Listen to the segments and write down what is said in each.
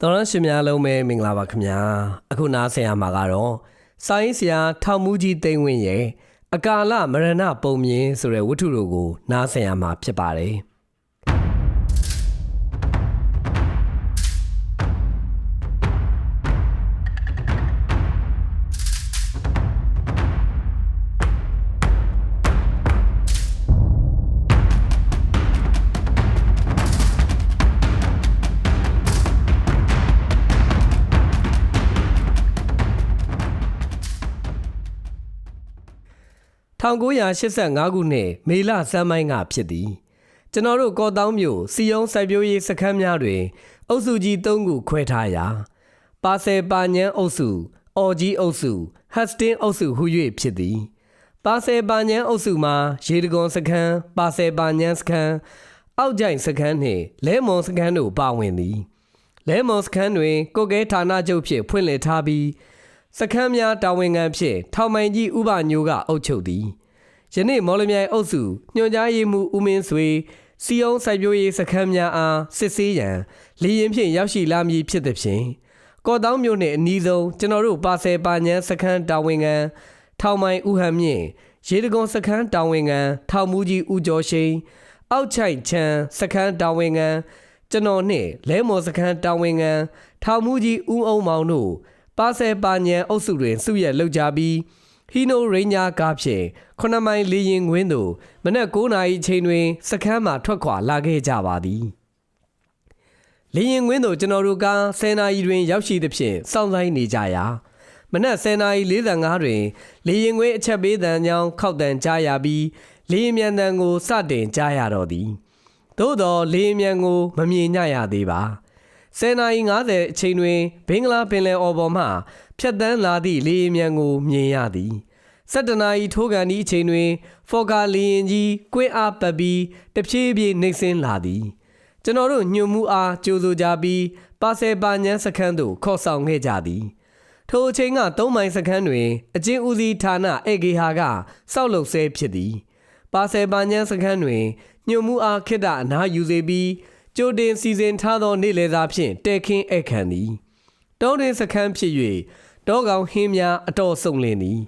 တော်ရရှင်များလုံးပဲမင်္ဂလာပါခင်ဗျာအခုနားဆင်ရမှာကတော့ဆိုင်းဆရာထောင်မူကြီးတိန်ဝင်းရဲ့အကာလမရဏပုံမြင်ဆိုတဲ့ဝတ္ထုတို့ကိုနားဆင်ရမှာဖြစ်ပါတယ် 1985ခုနှစ်မေလစမ်းပိုင်းကဖြစ်သည်ကျွန်တော်တို့ကော်တောင်းမြို့စီယုံစိုက်ပျိုးရေးစခန်းများတွင် အုပ်စုကြီး၃ခုခွဲထားရာပါဆယ်ပါညန်းအုပ်စုအော်ကြီးအုပ်စုဟတ်စတင်အုပ်စုဟု၍ဖြစ်သည်ပါဆယ်ပါညန်းအုပ်စုမှာရေတကွန်စခန်းပါဆယ်ပါညန်းစခန်းအောက်ကြိုင်စခန်းနှင့်လဲမွန်စခန်းတို့ပါဝင်သည်လဲမွန်စခန်းတွင်ကိုကဲဌာနချုပ်ဖြင့်ဖွင့်လှစ်ထားပြီး စခန်းများတာဝန်ခံဖြင့်ထောင်မိုင်ကြီးဥပညိုကအုပ်ချုပ်သည်ယနေ့မော်လမြိုင်အုပ်စုညွှန်ကြားရေးမှူးဦးမင်းဆွေစီယုံစိုက်ပျိုးရေးစခန်းများအားစစ်ဆေးရန်လေရင်ဖြင့်ရောက်ရှိလာမည်ဖြစ်သည်ဖြင့်ကော့တောင်းမြို့နှင့်အနီးဆုံးကျွန်တော်တို့ပါဆယ်ပါညန်းစခန်းတာဝန်ခံထောင်မိုင်ဦးဟန်မြင့်ရေတကွန်စခန်းတာဝန်ခံထောင်မူကြီးဦးကျော်ရှိန်အောက်ချိုက်ချမ်းစခန်းတာဝန်ခံကျွန်တော်နှင့်လဲမော်စခန်းတာဝန်ခံထောင်မူကြီးဦးအောင်မောင်တို့ ပါဆယ်ပါညံအုပ်စုတွင်စုရက်လောက်ကြပြီးဟီနိုရိညာကားဖြင့်9မိုင်လေရင်ငွင်းသို့မနက်9နာရီချိန်တွင်စခန်းမှထွက်ခွာလာခဲ့ကြပါသည်လေရင်ငွင်းသို့ကျွန်တော်တို့က10နာရီတွင်ရောက်ရှိသဖြင့်စောင့်ဆိုင်နေကြရာမနက်10နာရီ45တွင် လေရင်ငွင်းအချက်ပေးတန်ကြောင်းခောက်တန်ကြားရပြီးလေရင်မြန်တန်ကိုစတင်ကြားရတော့သည်သို့သောလေရင်မြန်ကိုမမြင်ညရသေးပါ 10နာရီ50အချိန်တွင်ဘင်္ဂလားပင်လယ်အော်ပေါ်မှဖြတ်တန်းလာသည့်လေယာဉ်မြန်ကိုမြင်ရသည်17နာရီထိုးကန်သည့်အချိန်တွင် ဖော်ကာလေယာဉ်ကြီးကွင်းအားပတ်ပြီးတဖြည်းဖြည်းနှိမ့်ဆင်းလာသည်ကျွန်တော်တို့ညွှန်မှုအားကြိုးဆိုကြပြီးပါဆယ်ပါညန်းစခန်းသို့ခေါ်ဆောင်ခဲ့ကြသည်ထိုအချိန်က3မိုင်စခန်းတွင်အချင်းဦးစီးဌာနအေဂေဟာကစောက်လုပ်ဆဲဖြစ်သည်ပါဆယ်ပါညန်းစခန်းတွင်ညွှန်မှုအားခိတ္တအနားယူစေပြီး ကြိုတင်စီစဉ်ထားသောနေ့လည်စာဖြင့်တဲခင်းဧည့်ခံသည်တောတွင်စခန်းဖြစ်၍တောကောင်ဟင်းများအတော်ဆုံးလင်းသည်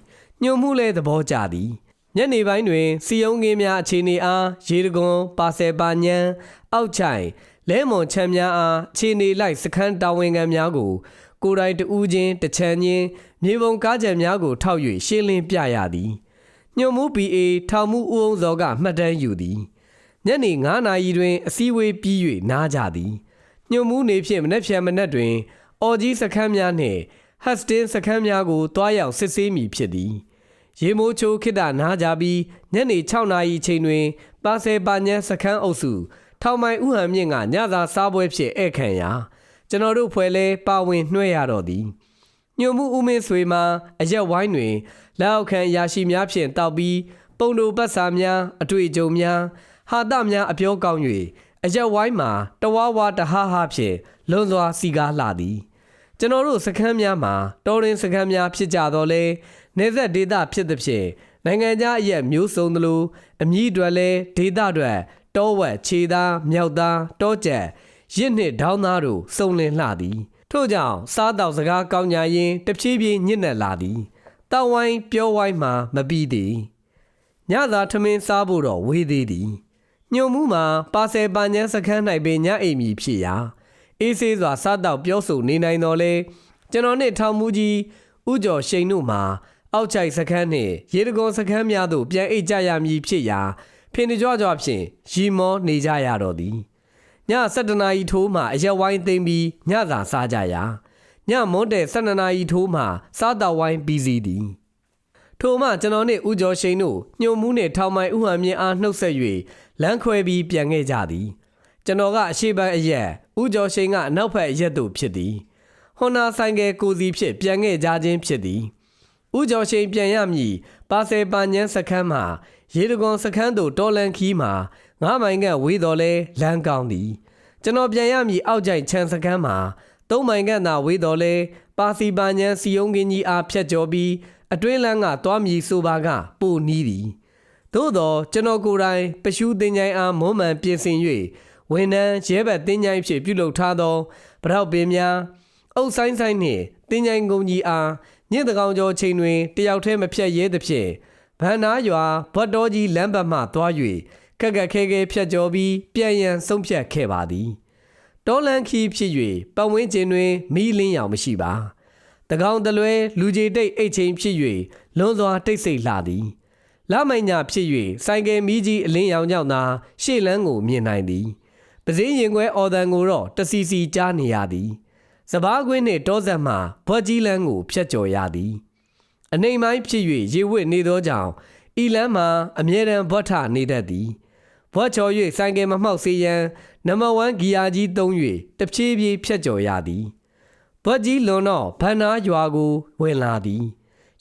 ညွန်မှုလည်းသဘောကျသည်ညနေပိုင်းတွင် စီယုံငင်းများအခြေအနေအားရေတကွန်ပါဆယ်ပါညံအောက်ချိုင်လဲမွန်ချမ်းများအားအခြေအနေလိုက်စခန်းတာဝန်ခံများကို ကိုယ်တိုင်တူးချင်းတချမ်းချင်းမြေပုံကားကြံများကိုထောက်၍ရှင်းလင်းပြရသည်ညွန်မှု PA ထောင်မှုဦးအောင်စောကမှတ်တမ်းယူသည် ညနေ9နာရီတွင်အစည်းအဝေးပြီး၍နားကြသည်ညွန်မှုနေဖြင့်မနေ့ဖြန်မနေ့တွင် အော်ကြီးစခန်းများနှင့်ဟတ်စတင်စခန်းများကိုတွားရောက်စစ်ဆေးမိဖြစ်သည်ရေမိုးချိုးခိတ္တနားကြပြီးညနေ6နာရီချိန်တွင် ပါဆယ်ပါညန်းစခန်းအုပ်စု ထောင်မိုင်ဥဟန်မြင့်ကညသာစားပွဲဖြစ်ဧည့်ခံရာကျွန်တော်တို့ဖွဲ့လဲပါဝင်နှွှဲရတော့သည်ညွန်မှုဦးမင်းဆွေမှာအရက်ဝိုင်းတွင်လက်အောက်ခံရာရှိများဖြင့်တောက်ပြီးပုံတို့ပတ်စာများအတွေ့အကြုံများ ဟာတများအပြောကောင်း၍အရက်ဝိုင်းမှာတဝါဝါတဟားဟာဖြင့်လွန်စွာစီကားလှသည်ကျွန်တော်တို့စခန်းများမှာတော်ရင်စခန်းများဖြစ်ကြတော့လဲနေဆက်ဒေတာဖြစ်သည်ဖြင့်နိုင်ငံခြားအရက်မျိုးစုံသလိုအမည်တွေလဲဒေတာတွေတောဝက်ခြေသားမြောက်သားတောကျက်ရစ်နှင့်ဒေါင်းသားတို့စုံလင်လှသည်ထို့ကြောင့်စားတောက်စကားကောင်းညာရင်တဖြည်းဖြည်းညစ်နက်လာသည်တောက်ဝိုင်းပြောဝိုင်းမှမပြီးသည်ညသာထမင်းစားဖို့တော့ဝေးသေးသည် ညုံမှုမှာပါဆယ်ပန်ချန်းစခန်း၌ပင်ညအိမ်မီဖြစ်ရာအေးဆေးစွာစားတောက်ပြောဆိုနေနိုင်တော်လဲကျွန်တော်နှင့်ထောင်မူကြီးဥကျော်ရှိန်တို့မှာအောက်ချိုက်စခန်းနှင့်ရေတကွန်စခန်းများသို့ပြန်အိတ်ကြရမည်ဖြစ်ရာဖင်ကြွကြွဖြင့်ရီမောနေကြရတော့သည်ည7နာရီထိုးမှအရက်ဝိုင်းသိမ့်ပြီးညစာစားကြရာညမွန်းတဲ့12နာရီထိုးမှစားတောက်ဝိုင်းပြီးစီးသည်ထိုမှကျွန်တော်နှင့်ဦးကျော်ရှိန်တို့ညုံမှုနှင့်ထောင်မိုင်ဥဟန်မြင့်အားနှုတ်ဆက်၍ လမ်းခွဲပြီးပြန်ခဲ့ကြသည်ကျွန်တော်ကအရှိပိုင်းအရက်ဦးကျော်ရှိန်ကအနောက်ဘက်အရက်သို့ဖြစ်သည်ဟွန်နာဆိုင်ကယ်ကိုစီဖြစ်ပြန်ခဲ့ကြခြင်းဖြစ်သည်ဦးကျော်ရှိန်ပြန်ရမည်ပါဆယ်ပန်ညန်းစခန်းမှာရေတကွန်စခန်းသို့တော်လန်ခီးမှာငါးမိုင်ကဝေးတော်လဲလမ်းကောင်းသည်ကျွန်တော်ပြန်ရမည်အောက်ကျိုင်ချန်စခန်းမှာသုံးမိုင်ကသာဝေးတော်လဲပါစီပန်ညန်းစီယုံကင်းကြီးအားဖြတ်ကျော်ပြီးအတွင်းလန်းကသွားမြည်ဆိုပါကပိုနီးသည် သို့သောကျွန်တော်ကိုယ်တိုင်ပရှုတင်ကြိုင်အားမွမ်းမံပြင်ဆင်၍ဝန်ထမ်းရဲဘက်တင်းကြိုင်းဖြစ်ပြုလုပ်ထားသောပရောက်ပင်များအုပ်ဆိုင်ဆိုင်နှင့်တင်းကြိုင်းကုန်းကြီးအားညစ်တကောင်ကျော်ချိန်တွင်တယောက်တည်းမဖြတ်ရဲသဖြင့်ဗန္နာရွာဘတ်တော်ကြီးလမ်းဘက်မှသွား၍ခက်ခက်ခဲခဲဖြတ်ကျော်ပြီးပြန်ရန်ဆုံးဖြတ်ခဲ့ပါသည်တောလန်ခီဖြစ်၍ပတ်ဝန်းကျင်တွင်မီးလင်းရောင်မရှိပါတကောင်တလွဲလူကြီးတိတ်အိတ်ချိန်ဖြစ်၍လွန်စွာတိတ်ဆိတ်လှသည် လမိုင်ညာဖြစ်၍ဆိုင်ကယ်မီးကြီးအလင်းရောင်ကြောင့်သာရှေ့လန်းကိုမြင်နိုင်သည်ပစည်းရင်ခွဲအော်တန်ကိုတော့တစီစီကြားနေရသည်စပားကွင်းနှင့်တောဆက်မှဘွက်ကြီးလန်းကိုဖြတ်ကျော်ရသည်အနှိမ်ပိုင်းဖြစ်၍ရေဝစ်နေသောကြောင့်ဤလန်းမှာအမြဲတမ်းဘွက်ထနေတတ်သည်ဘွက်ချော်၍ဆိုင်ကယ်မမှောက်စေရန်နံပါတ်1ဂီယာကြီးသုံး၍တဖြည်းဖြည်းဖြတ်ကျော်ရသည်ဘွက်ကြီးလွန်တော့ဗန္နာရွာကိုဝင်လာသည်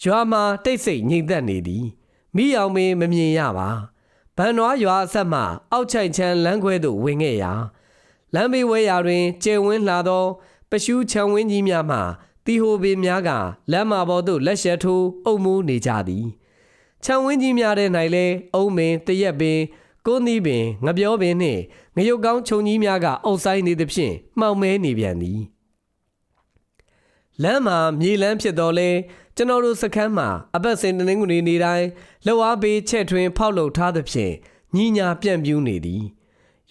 ရွာမှာတိတ်ဆိတ်ငြိမ်သက်နေသည် မိအောင်မင်းမမြင်ရပါဗန်နွားရွာအဆက်မှအောက်ချိုင်ချမ်းလမ်းခွဲသို့ဝင်ခဲ့ရာလမ်းဘေးဝဲရာတွင်ကျယ်ဝန်းလာသော ပရှုချံဝင်းကြီးများမှတီဟိုပင်များကလမ်းမပေါ်သို့လက်ရှက်ထိုးအုပ်မိုးနေကြသည်ချံဝင်းကြီးများထဲ၌လည်းအုံးမင်တရက်ပင်ကိုးနီးပင်ငပြောပင်နှင့်ငရုတ်ကောင်းခြုံကြီးများကအုပ်ဆိုင်နေသဖြင့်မှောင်မဲနေပြန်သည် လမ်းမှာမြေလမ်းဖြစ်တော်လဲကျွန်တော်တို့စခန်းမှာအပတ်စဉ်တနင်္ဂနွေနေ့တိုင်းလှဝါးပေးချက်ထွင်းဖောက်လုပ်ထားသဖြင့်ညီညာပြန့်ပြူးနေသည်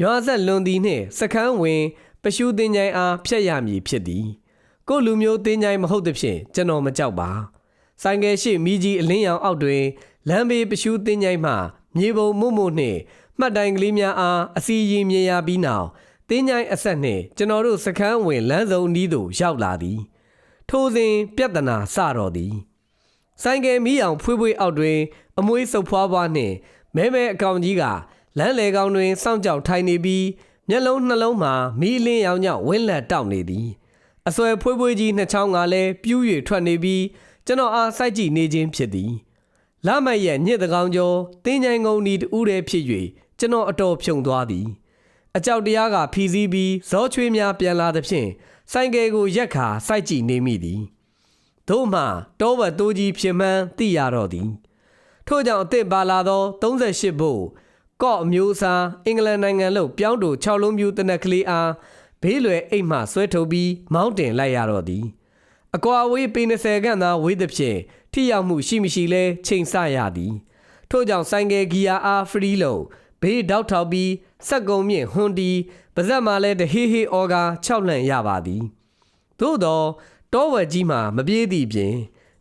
ရွာဆက်လွန်သည်နှင့်စခန်းဝင် ပရှုတင်ကြိုင်အားဖျက်ရမည်ဖြစ်သည်ကိုယ်လူမျိုးတင်ကြိုင်မဟုတ်သဖြင့်ကျွန်တော်မကြောက်ပါဆိုင်ကယ်ရှိမိကြီးအလင်းရောင်အောက်တွင်လမ်းဘေးပရှုတင်ကြိုင်မှမြေပုံမှုမှုနှင့်မှတ်တိုင်ကလေးများအားအစီရင်မြင်ရပြီးနောက်တင်းကြိုင်အဆက်နှင့်ကျွန်တော်တို့စခန်းဝင်လမ်းစုံဤသို့ရောက်လာသည် ထိုစဉ်ပြဿနာစတော့သည်ဆိုင်ကယ်မီးအောင်ဖွေးဖွေးအောက်တွင် အမွှေးစုပ်ဖွားဖွားနှင့်မဲမဲအကောင်ကြီးကလမ်းလေကောင်တွင်စောင့်ကြောက်ထိုင်နေပြီးမျက်လုံးနှလုံးမှာမီးလင်းရောင်ကြောင့်ဝင်းလက်တောက်နေသည်အစွဲဖွေးဖွေးကြီးနှစ်ချောင်းကလည်းပြူး၍ထွက်နေပြီးကျွန်တော်အားစိုက်ကြည့်နေခြင်းဖြစ်သည်လမတ်ရဲ့ညစ်တကောင်ကျော်တင်းချိုင်ငုံဒီတူးတဲ့ဖြစ်၍ကျွန်တော်အတော်ဖြုံသွားသည် အကြောက်တရားကဖီစည်းပြီးဇောချွေးများပြန်လာသဖြင့် ဆိုင်ကယ်ကိုရက်ခါစိုက်ကြည့်နေမိသည်သို့မှတောဝက်တိုးကြီးဖြစ်မှန်းသိရတော့သည်ထို့ကြောင့်အသစ်ပါလာသော38ဘို့ကော့အမျိုးအစားအင်္ဂလန်နိုင်ငံလို့ပြောင်းတူ6လုံးပြူတနက်ကလေးအားဘေးလွယ်အိတ်မှဆွဲထုတ်ပြီးမောင်းတင်လိုက်ရတော့သည်အကွာအဝေးပေ20ခန့်သာဝေးသဖြင့်ထိရောက်မှုရှိမရှိလဲချိန်ဆရသည်ထို့ကြောင့်ဆိုင်ကယ်ဂီယာအားဖရီးလို့ဘေးတောက်ထောက်ပြီးစက်ကုံမြင့်ဟွန်ဒီ ပါဇက်မှလည်းတဟေးဟေးအော်ကာ6လန့်ရပါသည်သို့တော့တောဝက်ကြီးမှာမပြေးသည့်ပြင်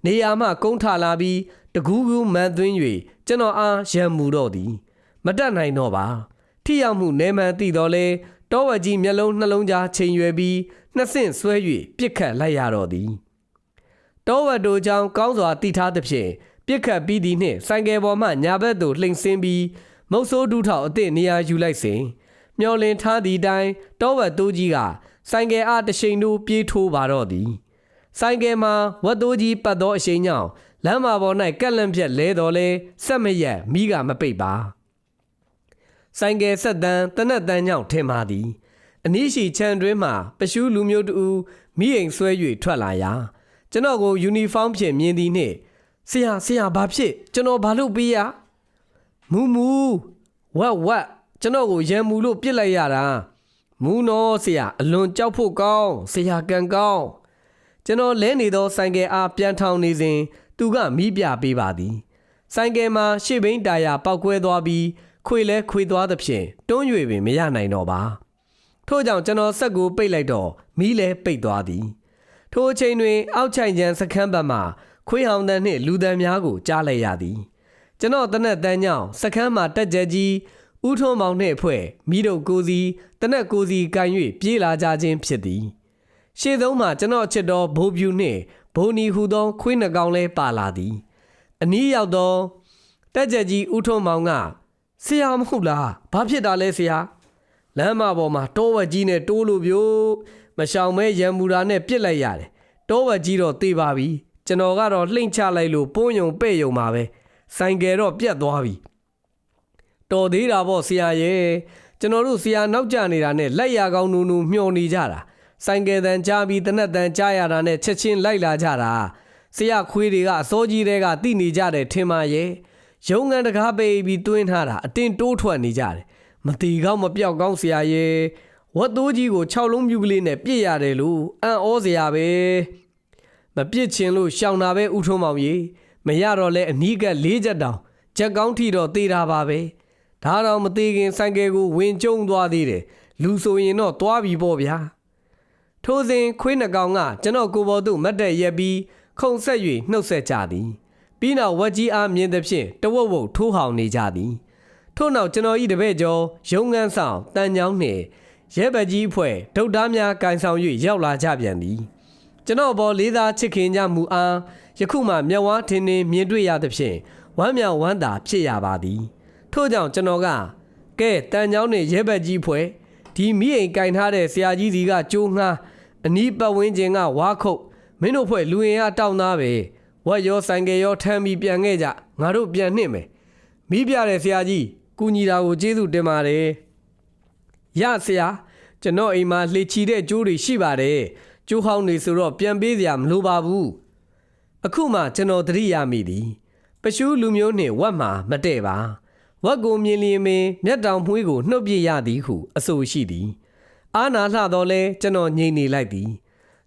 နေရာမှကုန်းထလာပြီးတကူးကူးမန်သွင်း၍ကျွန်တော်အားရံမူတော့သည် မတက်နိုင်တော့ပါ ထိရောက်မှုနဲမှန်သိတော့လဲတောဝက်ကြီးမျက်လုံးနှလုံးကြားချိန်ရွယ်ပြီးနှစ်ဆင့်ဆွဲ၍ပြစ်ခတ်လိုက်ရတော့သည်တောဝတ်တို့ကြောင့်ကောင်းစွာတိထားသဖြင့်ပြစ်ခတ်ပြီးသည်နှင့်ဆိုင်ကယ်ပေါ်မှညာဘက်သို့လှိမ်ဆင်းပြီးမုတ်ဆိုးဒူးထောက်အသည့်နေရာယူလိုက်စဉ် မျောလင်ထားသည့်တိုင်တောဝတ်တိုးကြီးကဆိုင်ကယ်အားတစ်ချိန်တို့ပြေးထိုးပါတော့သည်ဆိုင်ကယ်မှာဝတ်တိုးကြီးပတ်သောအရှိန်ကြောင့်လမ်းမပေါ်၌ကက်လန့်ပြက်လဲတော်လဲဆက်မရက်မိကမပိတ်ပါဆိုင်ကယ်ဆက်တန်းတနက်တန်းကြောင့်ထင်ပါသည်အနည်းရှိချန်တွင်းမှပရှူးလူမျိုးတူမိအိမ်ဆွဲ၍ထွက်လာရာကျွန်တော်ကိုယူနီဖောင်းဖြင့်မြင်သည်နှင့်ဆရာဆရာဘာဖြစ်ကျွန်တော်ဘာလို့ပေးရမူမူဝက်ဝက် ကျွန်တော်ကိုရံမူလို့ပြစ်လိုက်ရတာမူနော်ဆရာအလွန်ကြောက်ဖို့ကောင်းဆရာကန်ကောင်းကျွန်တော်လဲနေသောဆိုင်ကယ်အားပြန်ထောင်နေစဉ်သူကမိပြပေးပါသည်ဆိုင်ကယ်မှာရှေ့ဘိန်းတာယာပောက်ကွဲသွားပြီးခွေလဲခွေသွားသဖြင့်တွန်း၍ပင်မရနိုင်တော့ပါထို့ကြောင့်ကျွန်တော်ဆက်ကိုပိတ်လိုက်တော့မီးလဲပိတ်သွားသည်ထိုအချိန်တွင်အောက်ချိုင်ချန်စခန်းဘက်မှခွေးဟောင်တန်းနှင့်လူတန်းများကိုကြားလိုက်ရသည်ကျွန်တော်တနက်တန်းကြောင့်စခန်းမှာတက်ကြကြီး ဥထုံးမောင်နှင့်ဖွဲ့မိတို့ကိုစီတနက်ကိုစီကန်၍ပြေးလာကြခြင်းဖြစ်သည်ရှေ့ဆုံးမှာကျွန်တော်ချစ်တော်ဘိုးပြူနှင့်ဘိုးနီဟူသောခွေးနှကောင်လဲပါလာသည် အနီးရောက်သောတက်ကြကြီးဥထုံးမောင်ကဆရာမဟုတ်လားဘာဖြစ်တာလဲဆရာလမ်းမပေါ်မှာတောဝက်ကြီးနဲ့တိုးလို့ပြို့မရှောင်မဲရံမူတာနဲ့ပြစ်လိုက်ရတယ်တောဝက်ကြီးတော့တေးပါပြီကျွန်တော်ကတော့လှိမ့်ချလိုက်လို့ပုံယုံပဲ့ယုံပါပဲဆိုင်ကယ်တော့ပြတ်သွားပြီ တော်သေးတာပေါ့ဆရာရဲ့ကျွန်တော်တို့ဆရာနောက်ကျနေတာနဲ့လက်ရကောင်းနူနူမျောနေကြတာဆိုင်ကယ်တန်ကြားပြီးတနက်တန်ကြားရတာနဲ့ချက်ချင်းလိုက်လာကြတာဆရာခွေးတွေကအစိုးကြီးတွေကတိနေကြတယ်ထင်ပါရဲ့ရုံငန်းတကားပေးပြီးတွင်းထားတာအတင်းတိုးထွက်နေကြတယ်မတီကောင်းမပြောက်ကောင်းဆရာရဲ့ဝတ်တိုးကြီးကို6လုံးမြူကလေးနဲ့ပြစ်ရတယ်လို့အံ့ဩစရာပဲမပြစ်ချင်လို့ရှောင်တာပဲဥထုံးမောင်ကြီးမရတော့လဲအနီးကပ်၄ချက်တောင်ချက်ကောင်းထီတော့သေးတာပါပဲ ဒါတော့မသေးခင်ဆိုင်ကယ်ကိုဝင်ကျုံသွားသေးတယ်လူဆိုရင်တော့သွားပြီပေါ့ဗျာထိုစဉ်ခွေးနှကောင်ကကျွန်တော်ကိုယ်ပေါ်သို့မတ်တက်ရက်ပြီးခုံဆက်၍နှုတ်ဆက်ကြသည်ပြီးနောက်ဝက်ကြီးအားမြင်သဖြင့်တဝက်ဝုတ်ထိုးဟောင်နေကြသည်ထို့နောက်ကျွန်တော်၏တပည့်ကျော်ရုံငန်းဆောင်တန်ချောင်းနှင့်ရဲဘက်ကြီးအဖွဲ့ဒုတ်သားများကန်ဆောင်၍ရောက်လာကြပြန်သည်ကျွန်တော်ဘောလေးသားချစ်ခင်ကြမှုအားယခုမှမျက်ဝါးထင်းထင်းမြင်တွေ့ရသဖြင့်ဝမ်းမြောက်ဝမ်းသာဖြစ်ရပါသည် ထို့ကြောင့်ကျွန်တော်ကကဲတန်ချောင်းနှင့်ရဲဘက်ကြီးအဖွဲ့ဒီမိအိမ်ကင်ထားတဲ့ဆရာကြီးစီကကြိုးငှားအနီးပတ်ဝန်းကျင်ကဝါခုတ်မင်းတို့ဖွဲ့လူရင်အားတောင်းသားပဲဝက်ရောဆိုင်ကယ်ရောထမ်းပြီးပြန်ခဲ့ကြငါတို့ပြန်နှင့်မယ်မိပြတဲ့ဆရာကြီးကူညီတာကိုကျေးဇူးတင်ပါတယ်ရဆရာကျွန်တော်အိမ်မှာလှေချီတဲ့ကျိုးတွေရှိပါတယ်ကျိုးဟောင်းတွေဆိုတော့ပြန်ပေးစရာမလိုပါဘူးအခုမှကျွန်တော်သတိရမိသည်ပရှုလူမျိုးနှင့်ဝက်မှာမတည့်ပါ ဝက်ကိုမြင်လျင်ပင်မျက်တောင်မွှေးကိုနှုတ်ပြရသည်ဟုအဆိုရှိသည်အာနာလှတော့လဲကျွန်တော်ငြိမ်နေလိုက်သည်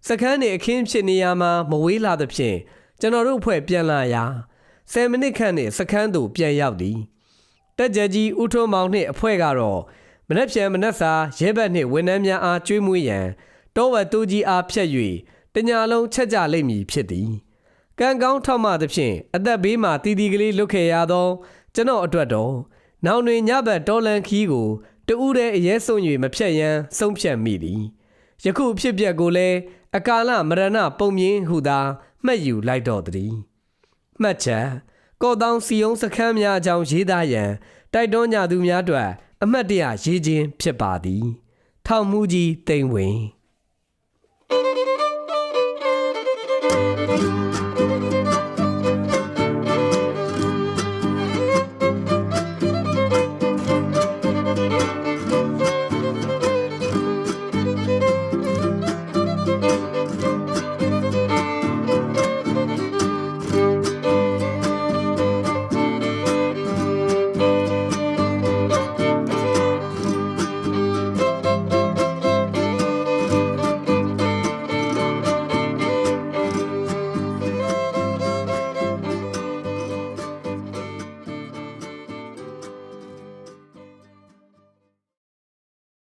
စကန်းနေအခင်းဖြစ်နေရမှာမဝေးလာသဖြင့်ကျွန်တော်တို့ဖွဲ့ပြန်လာရာ10မိနစ်ခန့်နှင့်စကန်းသို့ပြန်ရောက်သည်တက်ကြကြီးဦးထွန်းမောင်နှင့်အဖွဲ့ကတော့မနှက်ပြန်မနှက်စာရဲဘက်နှင့်ဝန်ထမ်းများအားကျွေးမွေးရန်တောဝက်တူကြီးအားဖြတ်၍တညာလုံးချက်ကြလိမ့်မည်ဖြစ်သည်ကံကောင်းထောက်မှသဖြင့်အသက်ဘေးမှတီတီကလေးလွတ်ခဲ့ရသော ကျွန်တော်အတွက်တော့နောင်တွင်ညဘက်တော်လန်ခီးကိုတူးတဲ့အရဲဆုံး၍မဖြတ်ရန်ဆုံးဖြတ်မိသည်ယခုအဖြစ်အပျက်ကိုလည်းအကာလမရဏပုံမြင်ဟုသာမှတ်ယူလိုက်တော့သည်မှတ်ချက်ကော့တောင်စီယုံစခန်းများအကြောင်းရေးသားရန်တိုက်တွန်းကြသူများအတွက်အမှတ်တရရေးခြင်းဖြစ်ပါသည် ထောင်မှုကြီးတိမ်ဝင်